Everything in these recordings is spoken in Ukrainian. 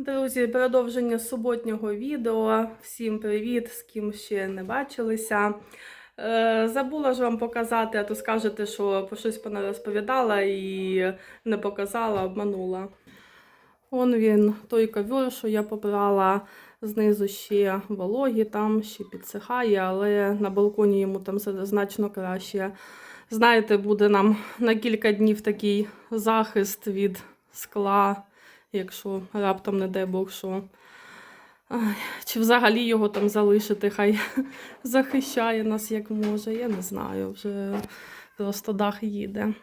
Друзі, продовження суботнього відео. Всім привіт, з ким ще не бачилися. Е, забула ж вам показати, а то скажете, що по щось вона розповідала і не показала, обманула. Он він, той ковер, що я побрала, знизу ще вологі, там ще підсихає, але на балконі йому там значно краще. Знаєте, буде нам на кілька днів такий захист від скла, якщо раптом не дай Бог, що. Чи взагалі його там залишити, хай захищає нас як може. Я не знаю, вже просто дах їде.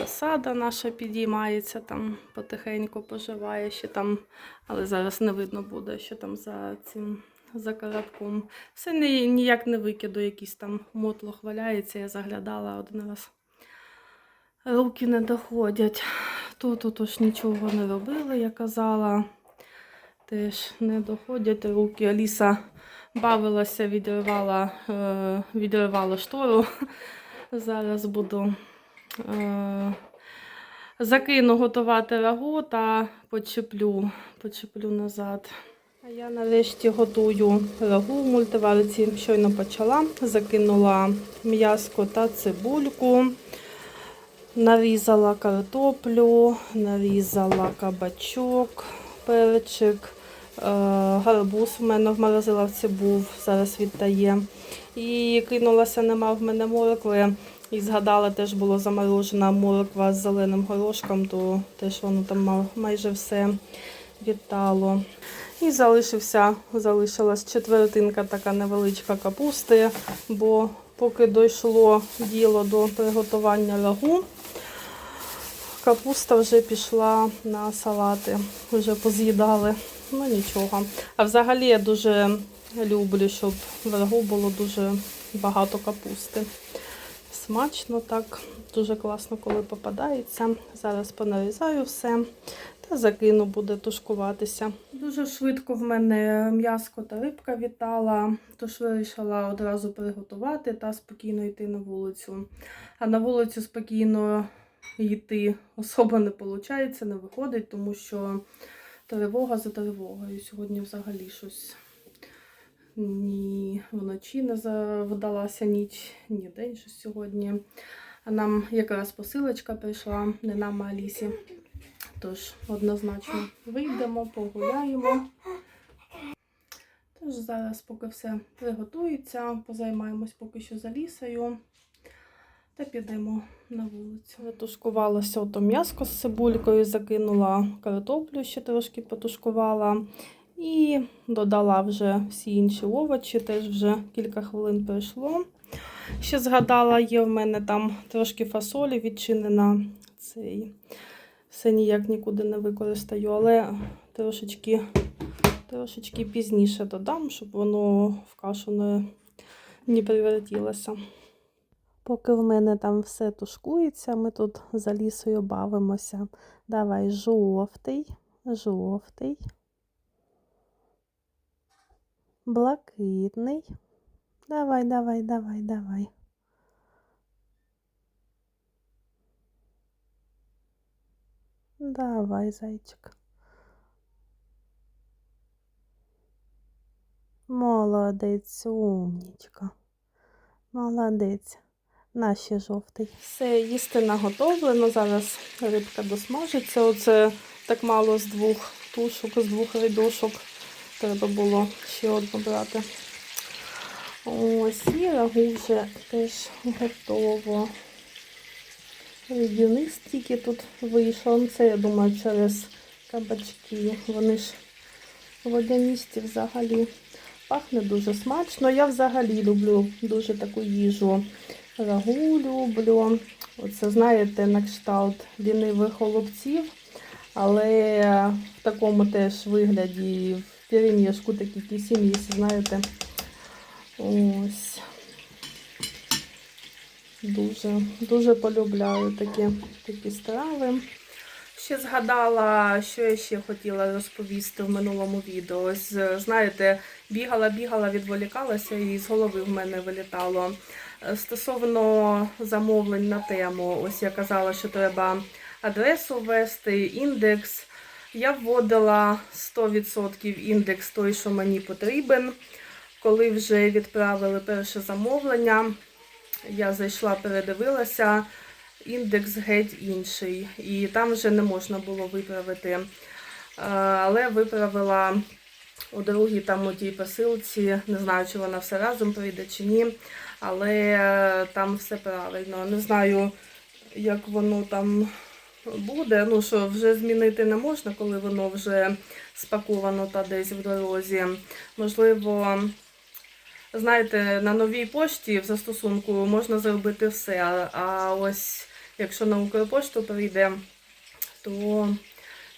Розсада наша підіймається, там потихеньку поживає, ще там, але зараз не видно буде, що там за цим за коробком. Все ні, ніяк не викиду, якийсь там мотлох валяється, я заглядала один раз. Руки не доходять. Тут отож нічого не робили, я казала. Теж не доходять руки. Аліса бавилася, відривала, е, відривала штору. Зараз буду е, закину готувати рагу та почеплю, почеплю назад. А я нарешті готую рагу в мультиварці. Щойно почала. Закинула м'яско та цибульку. Нарізала картоплю, нарізала кабачок, перчик, е, гарбуз в мене в морозиловці був, зараз віддає. І кинулася, нема в мене моркви. І згадала, теж було заморожена морква з зеленим горошком, то теж воно там ма- майже все відтало. І залишився, залишилась четвертинка така невеличка капусти, бо поки дійшло діло до приготування рагу, капуста вже пішла на салати, вже поз'їдали. Ну нічого. А взагалі я дуже люблю, щоб в рагу було дуже багато капусти. Смачно так, дуже класно, коли попадається. Зараз понарізаю все та закину, буде тушкуватися. Дуже швидко в мене м'яско та рибка вітала, тож вирішила одразу приготувати та спокійно йти на вулицю. А на вулицю спокійно йти особо не виходить, не виходить, тому що тривога за тривогою. Сьогодні взагалі щось ні вночі не завдалася ніч, ні день щось сьогодні. А нам якраз посилочка прийшла, не нам, а Алісі. Тож однозначно вийдемо, погуляємо. Тож зараз, поки все приготується, позаймаємось поки що за лісою та підемо на вулицю. Затушкувалося ото м'яско з цибулькою, закинула картоплю, ще трошки потушкувала. І додала вже всі інші овочі, теж вже кілька хвилин пройшло. Ще згадала, є в мене там трошки фасолі відчинена. Цей. Все ніяк нікуди не використаю, але трошечки, трошечки пізніше додам, щоб воно в кашу не, не превратилося. Поки в мене там все тушкується, ми тут за лісою бавимося. Давай жовтий, жовтий, блакитний. Давай, давай, давай, давай. Давай, зайчик. Молодець, умнічка. Молодець. Наші жовтий. Все, їсти наготовлено. Зараз рибка досмажиться. Оце так мало з двох тушок, з двох рибушок. Треба було ще одну брати. Ось, і рагу вже теж готово. Рідюни стільки тут вийшло. Ну, Це, я думаю, через кабачки. Вони ж водяністі взагалі. Пахне дуже смачно. Я взагалі люблю дуже таку їжу. Рагу люблю. Оце, знаєте, на кшталт лінивих голубців, але в такому теж вигляді, в перемішку такі кісімісі, знаєте. Ось. Дуже, дуже полюбляю такі, такі страви. Ще згадала, що я ще хотіла розповісти в минулому відео. Ось, знаєте, бігала, бігала, відволікалася і з голови в мене вилітало. Е, Стосовно замовлень на тему, ось я казала, що треба адресу ввести, індекс. Я вводила 100% індекс той, що мені потрібен. Коли вже відправили перше замовлення, я зайшла, передивилася, індекс геть інший. І там вже не можна було виправити. Е, Але виправила у другій там у тій посилці, не знаю, чи вона все разом прийде чи ні, але е, там все правильно. Не знаю, як воно там буде. Ну що вже змінити не можна, коли воно вже спаковано та десь в дорозі. Можливо, знаєте, на новій пошті в застосунку можна зробити все. А- ось якщо на Укрпошту прийде, то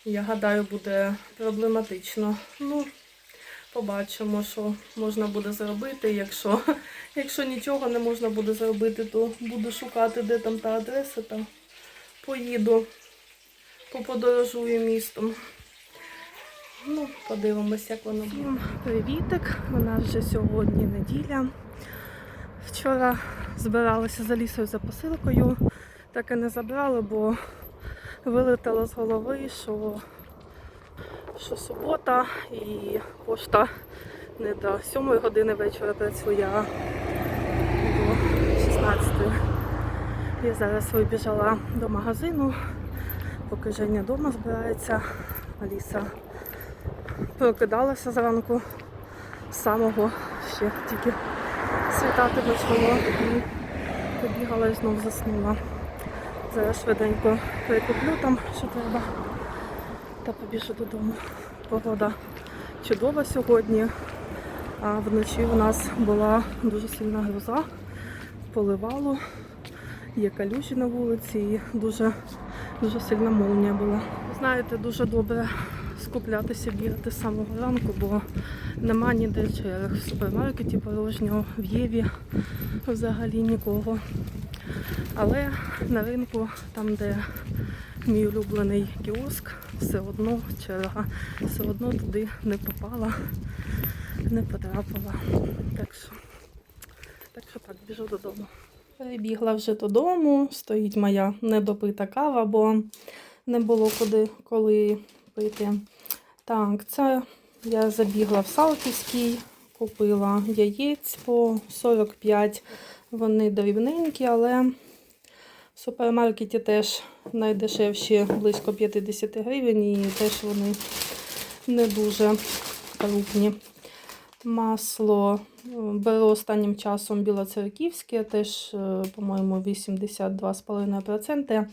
я гадаю, буде проблематично. Ну, побачимо, що можна буде зробити. Якщо, якщо нічого не можна буде зробити, то буду шукати, де там та адреса, та поїду, поподорожую містом. Ну, подивимось, як воно буде. Привітик, у нас вже сьогодні неділя. Вчора збиралася за лісою за посилкою, так і не забрали, бо вилетіло з голови, що, що субота і пошта не до 7 години вечора працює, а до 16. Я зараз вибіжала до магазину, поки Женя вдома збирається, Аліса прокидалася зранку з самого ще тільки світати почало і побігала і знов заснула. Зараз швиденько прикуплю там, що треба, та побіжу додому. Погода чудова сьогодні, а вночі у нас була дуже сильна гроза, поливало, є калюжі на вулиці і дуже, дуже сильна молнія була. Знаєте, дуже добре скуплятися, бігати з самого ранку, бо нема ніде черг. В супермаркеті порожнього, в Єві взагалі нікого. Але на ринку, там, де мій улюблений кіоск, все одно черга, все одно туди не попала, не потрапила. Так що, так що так, біжу додому. Перебігла вже додому, стоїть моя недопита кава, бо не було куди коли пити. Так, це я забігла в Салтівський, купила яєць по 45. Вони дрібненькі, але в супермаркеті теж найдешевші близько 50 гривень і теж вони не дуже крупні. Масло е, беру останнім часом білоцерківське, теж, е, по-моєму, 82,5%,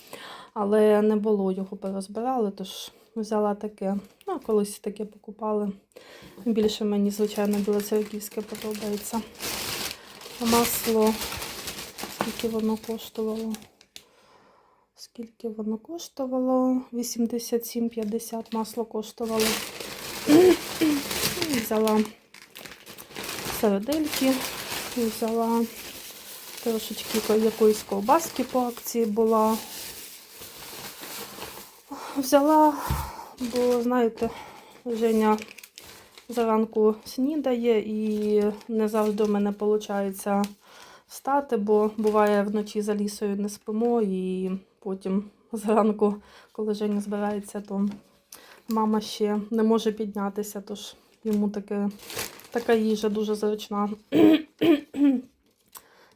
але не було його порозбирали, тож взяла таке. Ну, колись таке покупали. Більше мені, звичайно, білоцерківське подобається. Масло, скільки воно коштувало? Скільки воно коштувало? 87,50 масло коштувало. Взяла середельки, взяла трошечки якоїсь ковбаски по акції була. Взяла, бо, знаєте, Женя зранку снідає і не завжди в мене виходить встати, бо буває вночі за лісою не спимо і потім зранку, коли Женя збирається, то мама ще не може піднятися, тож йому таке, така їжа дуже зручна.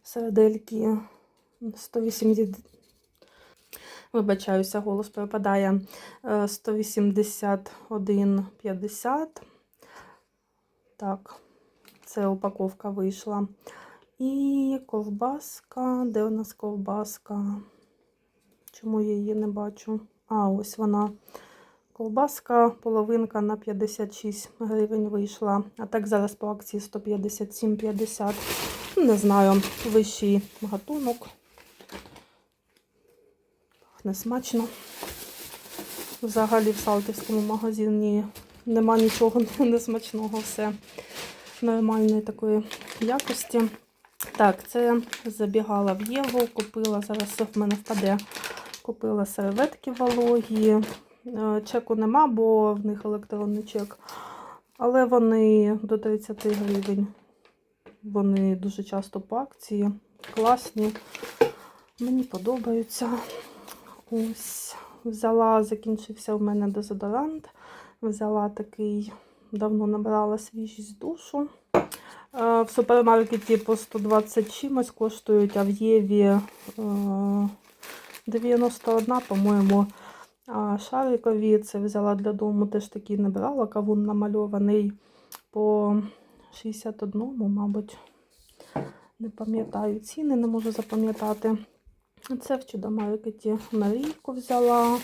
Середельки 180. Вибачаюся, голос пропадає. Е, 181,50. Так, це упаковка вийшла. І ковбаска. Де у нас ковбаска? Чому я її не бачу? А, ось вона. Ковбаска, половинка на 56 гривень вийшла. А так зараз по акції 157,50. Не знаю, вищий гатунок. Пахне смачно. Взагалі в Салтівському магазині нема нічого несмачного, все нормальної такої якості. Так, це забігала в Єву, купила, зараз в мене впаде. Купила серветки вологі. Е, Чеку нема, бо в них електронний чек. Але вони до 30 гривень. Вони дуже часто по акції. Класні. Мені подобаються. Ось. Взяла, закінчився у мене дезодорант. Взяла такий, давно набирала свіжість душу. Е, В супермаркеті по 120 чимось коштують, а в Єві е, 91, по-моєму. Шарикові це взяла для дому, теж такий не брала. Кавун намальований по 61, мабуть. Не пам'ятаю ціни, не можу запам'ятати. Це в чудомаркеті Марійку взяла.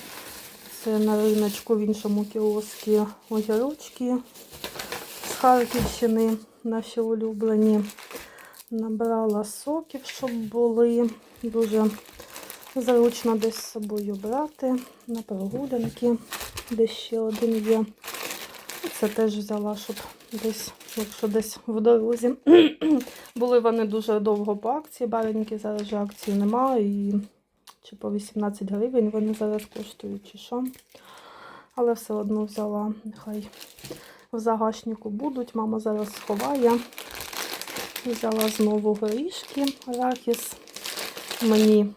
Це на риночку в іншому кіоскі огірочки з Харківщини, наші улюблені. Набрала соків, щоб були. Дуже зручно десь з собою брати на прогулянки, де ще один є. Це теж взяла, щоб десь, якщо десь в дорозі. Були вони дуже довго по акції, бареньки, зараз же акції немає. І чи по 18 гривень вони зараз коштують, чи що. Але все одно взяла, нехай в загашнику будуть. Мама зараз сховає. Взяла знову горішки, арахіс. Мені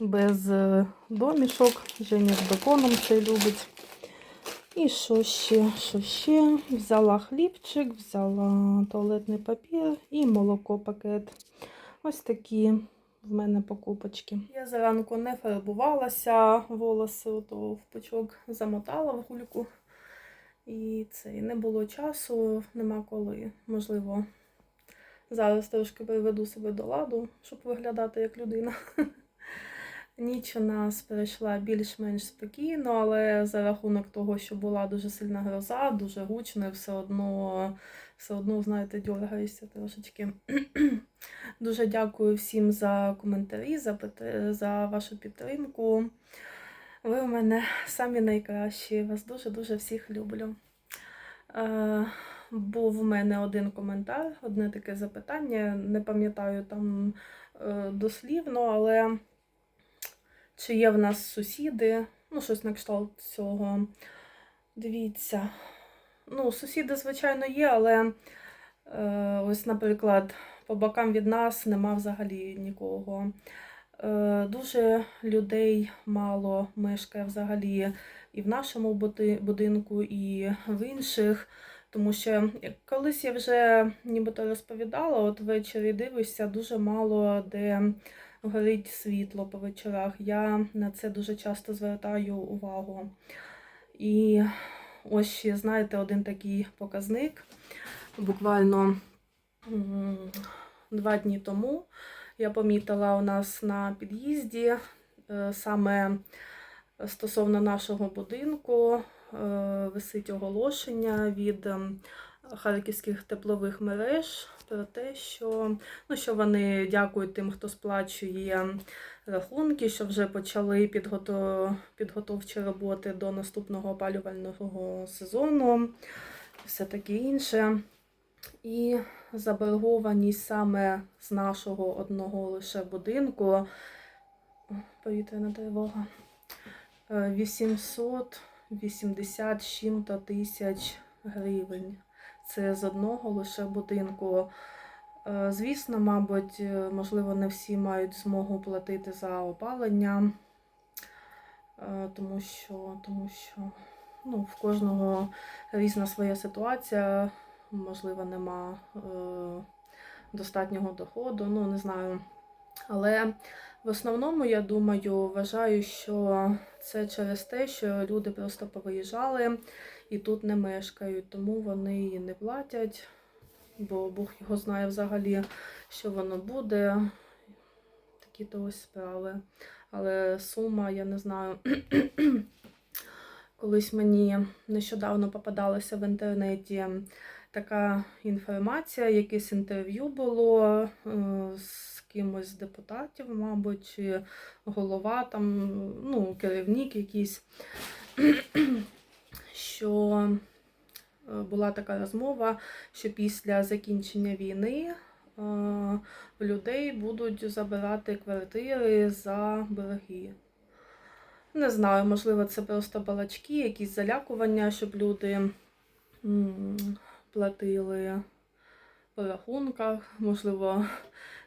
без е, домішок, Женя з беконом це любить. І що ще? Що ще? Взяла хлібчик, взяла туалетний папір і молоко пакет. Ось такі в мене покупочки. Я зранку не фарбувалася, волоси ото в пучок замотала в гульку. І це не було часу, нема коли. Можливо, зараз трошки приведу себе до ладу, щоб виглядати як людина. Ніч у нас пройшла більш-менш спокійно, але за рахунок того, що була дуже сильна гроза, дуже гучно, і все одно, все одно, знаєте, дергаєшся трошечки. Дуже дякую всім за коментарі, за, за вашу підтримку. Ви у мене самі найкращі. Вас дуже-дуже всіх люблю. Е, був у мене один коментар, одне таке запитання. Не пам'ятаю там е, дослівно, але чи є в нас сусіди? Ну, щось на кшталт цього. Дивіться. Ну, сусіди, звичайно, є, але е, ось, наприклад, по бокам від нас нема взагалі нікого. Е, дуже людей мало мешкає взагалі і в нашому будинку, і в інших. Тому що колись я вже нібито розповідала, от ввечері дивишся, дуже мало де горить світло по вечорах. Я на це дуже часто звертаю увагу. І ось ще, знаєте, один такий показник. Буквально два дні тому я помітила у нас на під'їзді е, саме стосовно нашого будинку е, висить оголошення від ем, харківських теплових мереж про те, що, ну, що вони дякують тим, хто сплачує рахунки, що вже почали підготов... підготовчі роботи до наступного опалювального сезону, все таке інше. І заборгованість саме з нашого одного лише будинку. Повітряна тривога. Е, 880 чим-то тисяч гривень. Це з одного лише будинку. Е, Звісно, мабуть, е, можливо, не всі мають змогу платити за опалення, е, тому що, тому що ну, в кожного різна своя ситуація, можливо, нема достатнього доходу, ну не знаю. Але в основному, я думаю, вважаю, що це через те, що люди просто повиїжджали і тут не мешкають, тому вони і не платять, бо Бог його знає взагалі, що воно буде. Такі то ось справи. Але сума, я не знаю. Колись мені нещодавно попадалася в інтернеті така інформація, якесь інтерв'ю було е, з кимось з депутатів, мабуть, чи голова там, ну, керівник якийсь, що е, була така розмова, що після закінчення війни е, в людей будуть забирати квартири за борги. Не знаю, можливо, це просто балачки, якісь залякування, щоб люди платили по рахунках. Можливо,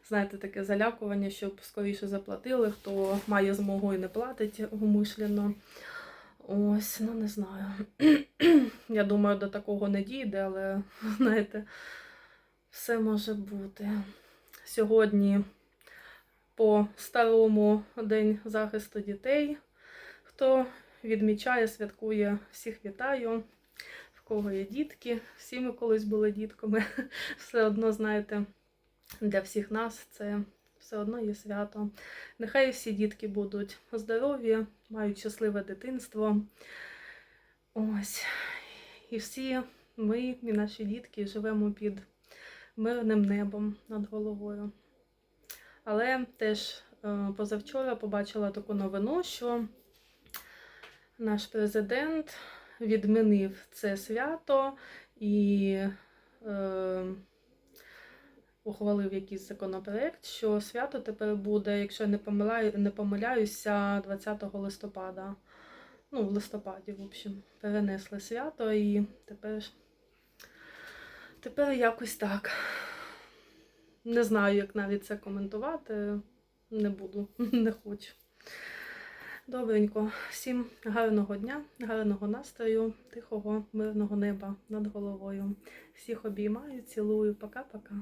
знаєте, таке залякування, щоб скоріше заплатили, хто має змогу і не платить умишлено. Ось, ну не знаю. Я думаю, до такого не дійде, але знаєте, все може бути. Сьогодні по старому День захисту дітей. Хто відмічає, святкує, всіх вітаю. В кого є дітки, всі ми колись були дітками. Все одно, знаєте, для всіх нас це все одно є свято. Нехай всі дітки будуть здорові, мають щасливе дитинство. Ось. І всі ми і наші дітки живемо під мирним небом над головою. Але теж е, позавчора побачила таку новину, що наш президент відмінив це свято і е, ухвалив якийсь законопроект, що свято тепер буде, якщо я не помиляю, не помиляюся, 20 листопада. Ну, в листопаді, в общем, перенесли свято і тепер, тепер якось так. Не знаю, як навіть це коментувати. Не буду, не хочу. Добренько. Всім гарного дня, гарного настрою, тихого, мирного неба над головою. Всіх обіймаю, цілую. Пока-пока.